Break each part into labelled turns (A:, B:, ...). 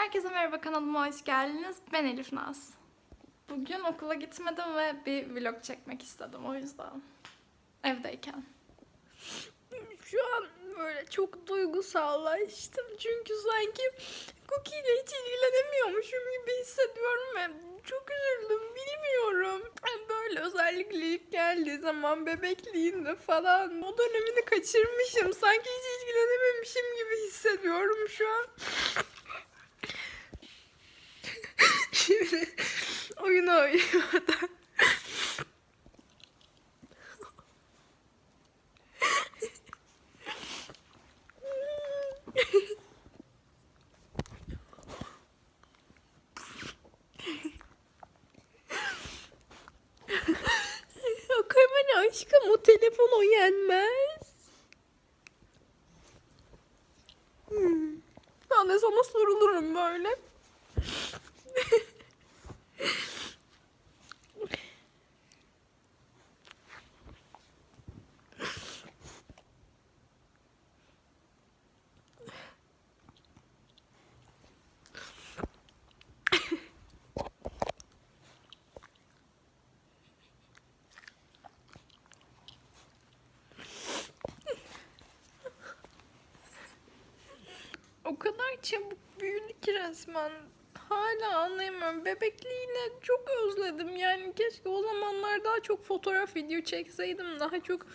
A: Herkese merhaba kanalıma hoş geldiniz. Ben Elif Naz. Bugün okula gitmedim ve bir vlog çekmek istedim o yüzden. Evdeyken. Şu an böyle çok duygusallaştım çünkü sanki Cookie ile hiç ilgilenemiyormuşum gibi hissediyorum ve çok üzüldüm bilmiyorum. Böyle özellikle ilk geldiği zaman bebekliğinde falan o dönemini kaçırmışım. Sanki hiç ilgilenememişim gibi hissediyorum şu an. Şimdi oyun oynuyor da. Kamera aşkım o telefon o yenmez. Hmm. Ben de sana sorulurum böyle. O kadar çabuk büyüdü ki resmen. Hala anlayamıyorum. Bebekliğini çok özledim. Yani keşke o zamanlar daha çok fotoğraf video çekseydim. Daha çok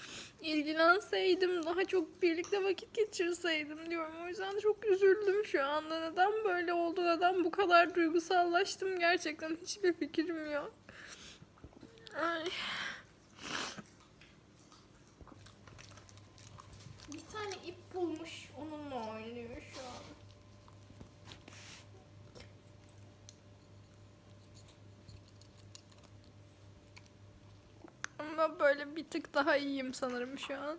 A: ilgilenseydim. Daha çok birlikte vakit geçirseydim diyorum. O yüzden çok üzüldüm şu anda. Neden böyle oldu? Neden bu kadar duygusallaştım? Gerçekten hiçbir fikrim yok. Ay. Bir tane ip bulmuş. Onunla oynuyor şu an. Ama böyle bir tık daha iyiyim sanırım şu an.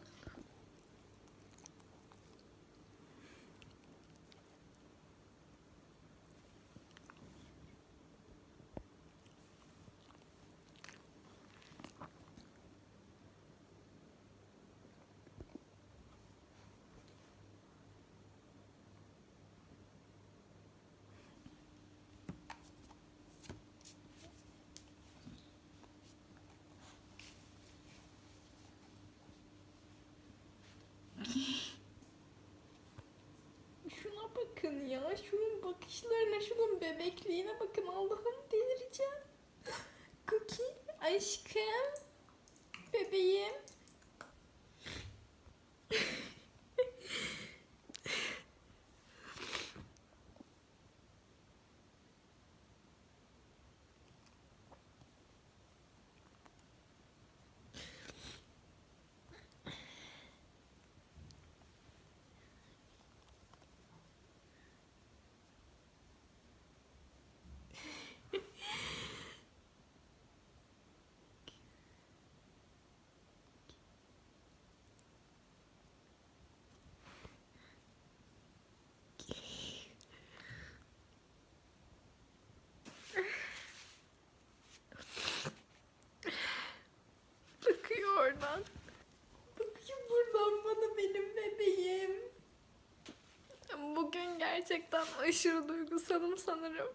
A: Bakın ya. Şunun bakışlarına, şunun bebekliğine bakın. Allah'ım delireceğim. Cookie, aşkım, bebeğim. Gerçekten aşırı duygusalım sanırım.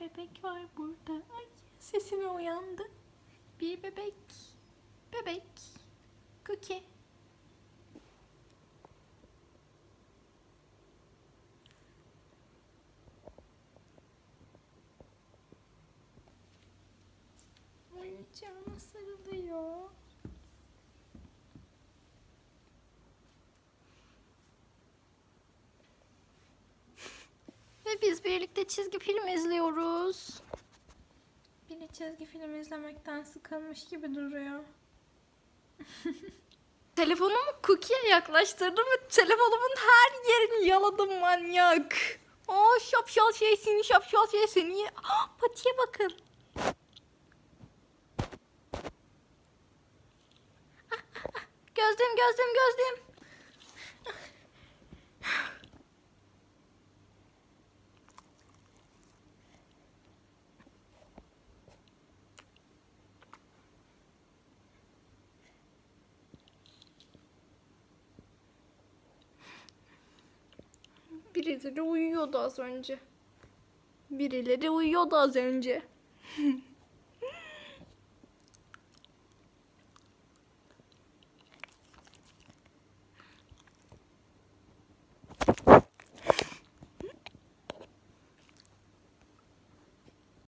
A: Bebek var burada. Ay sesime uyandı. Bir bebek. Bebek. Cookie. Oyuncağıma sarılıyor. Biz birlikte çizgi film izliyoruz. Biri çizgi film izlemekten sıkılmış gibi duruyor. Telefonumu Cookie'ye yaklaştırdım ve telefonumun her yerini yaladım manyak. Aa şapşal şey seni şapşal şey seni. Aa, patiye bakın. Ah, ah, ah. Gözlüğüm gözlüğüm gözlüğüm. Birileri uyuyordu az önce. Birileri uyuyordu az önce.